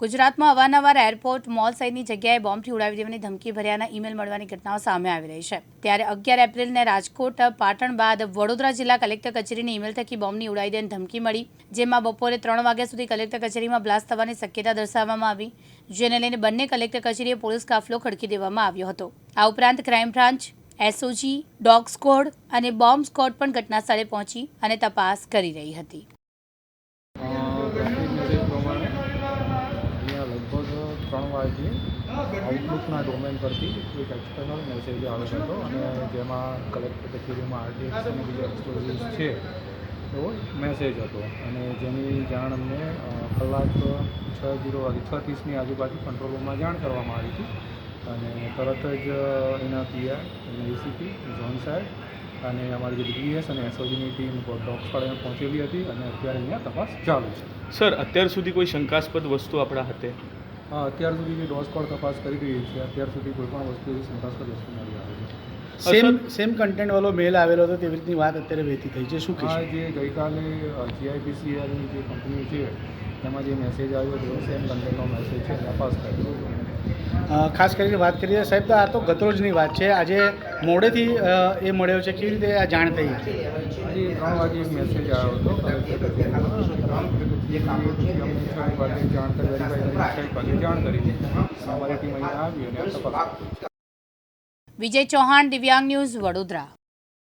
ગુજરાતમાં અવારનવાર airport, mall સહિતની જગ્યાએ બોમ્બથી ઉડાવી દેવાની ધમકી ભર્યાના ઈમેલ મળવાની ઘટનાઓ સામે આવી રહી છે. ત્યારે અગિયાર એપ્રિલને રાજકોટ, પાટણ બાદ વડોદરા જિલ્લા કલેક્ટર કચેરીની ઈમેલ થકી બોમ્બની ઉડાવી દેવાની ધમકી મળી, જેમાં બપોરે ત્રણ વાગ્યા સુધી કલેક્ટર કચેરીમાં બ્લાસ્ટ થવાની શક્યતા દર્શાવવામાં આવી, જેને લઈને બંને કલેક્ટર કચેરીએ પોલીસ કાફલો ખડકી દેવામાં આવ્યો હતો. આ ઉપરાંત crime branch, SOG, dog squad અને બોમ્બ સ્કોડ પણ ઘટના સ્થળે પહોંચી અને તપાસ કરી રહી હતી ગ્રાફિક મેસેજ પ્રમાણે અહીંયા લગભગ ત્રણ વાગ્યે આઉટલુકના ડોમેન પરથી એક એક્સટર્નલ મેસેજ આવ્યો હતો અને જેમાં કલેક્ટર કચેરીમાં આરટીએક્સ અને બીજા એક્સપ્લોઝિવ છે એવો મેસેજ હતો. અને જેની જાણ અમને કલાક છ જીરો વાગે, છ ત્રીસની આજુબાજુ કંટ્રોલ રૂમમાં જાણ કરવામાં આવી હતી. અને તરત જ એના પીઆર અને એસીપી ઝોન સાહેબ અને અમારી જે ડીએસ અને એસઓજીની ટીમ ડોગ પહોંચેલી હતી અને અત્યારે અહીંયા તપાસ ચાલુ છે. સર અત્યાર સુધી કોઈ શંકાસ્પદ વસ્તુ આપણા હાથે અત્યાર સુધી જે ડોઝ કોડ તપાસ કરી રહી છે અત્યાર સુધી કોઈ પણ વસ્તુ એવી શંકાસ્પદ વસ્તુ મળી આવી નથી સેમ સેમ કન્ટેન્ટ વાળો મેલ આવેલો હતો તેવી રીતની વાત અત્યારે વહેતી થઈ છે. શું કહેશો? જે ગઈકાલે જીઆઈપીસીઆરની જે કંપની છે એમાં જે મેસેજ આવ્યો હતો સેમ કન્ટેન્ટનો મેસેજ છે તપાસ કરી. અ, ખાસ કરીને વાત કરીએ સાહેબ તો આ તો ગતરોજની વાત છે. આજે મોડેથી એ મળ્યો છે. કેવી રીતે આ જાણ થઈ? આજે ત્રણ વાગે એક મેસેજ આવ્યો હતો. જાણ કરી જાણ કરી અમારી ટીમ અહીંયા આવી અને વિજય ચૌહાણ દિવ્યાંગ ન્યૂઝ વડોદરા.